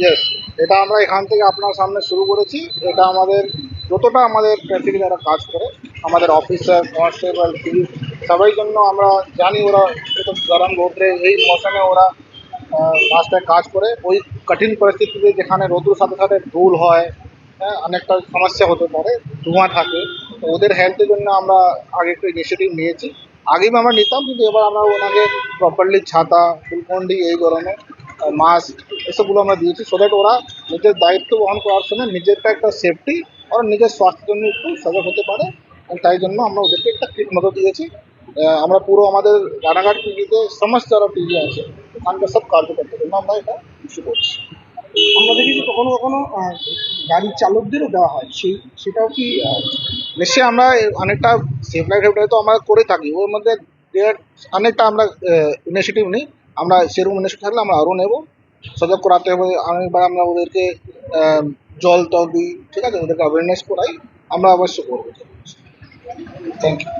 Yes এটা আমরা এখান থেকে আপনার সামনে শুরু করেছি। এটা আমাদের, যতটা আমাদের ট্রাফিক যারা কাজ করে, আমাদের অফিসার কনস্টেবল পুলিশ সবাই জন্য আমরা জানি ওরা গরম রোদ্রে এই মৌসুমে ওরা রাস্তায় কাজ করে। ওই কঠিন পরিস্থিতিতে যেখানে রোদ্র সাথে সাথে ধুল হয় হ্যাঁ অনেকটা সমস্যা হতে পারে, ধোঁয়া থাকে। ওদের হেলথের জন্য আমরা আগে একটু ইনিশিয়েটিভ নিয়েছি। আগেই আমরা নিতাম, কিন্তু এবার আমরা ওনাকে প্রপারলি ছাতা, ফুলকন্ডি, এই গরমে মাস্ক এসবগুলো আমরা দিয়েছি সো দ্যাট ওরা নিজের দায়িত্ব বহন করার সময় নিজেরটা একটা সেফটি আর নিজের স্বাস্থ্যের জন্য একটু সজাগ হতে পারে। তাই জন্য আমরা ওদেরকে একটা কিট মতো দিয়েছি। আমরা পুরো আমাদের রানাঘাট টিভিতে সমস্ত যারা টিভি আছে ওখানকার সব কার্যকর্তার জন্য আমরা এটা ইস্যু করছি। আমরা দেখেছি কখনো কখনো গাড়ির চালকদেরও দেওয়া হয়। সেই, সেটাও কি নিশ্চয়ই আমরা অনেকটা সেফ লাইফ হেল্পলাইন তো আমরা করে থাকি। ওর মধ্যে অনেকটা আমরা ইনিশিয়েটিভ নিই। আমরা সেরকম ইনিশিয়েটিভ থাকলে আমরা আরও নেব। সজাগ করাতে হবে। অনেকবার আমরা ওদেরকে জল টল দিই। ঠিক আছে? ওদেরকে অ্যাওয়ারনেস করাই। আমরা অবশ্য করব। Thank you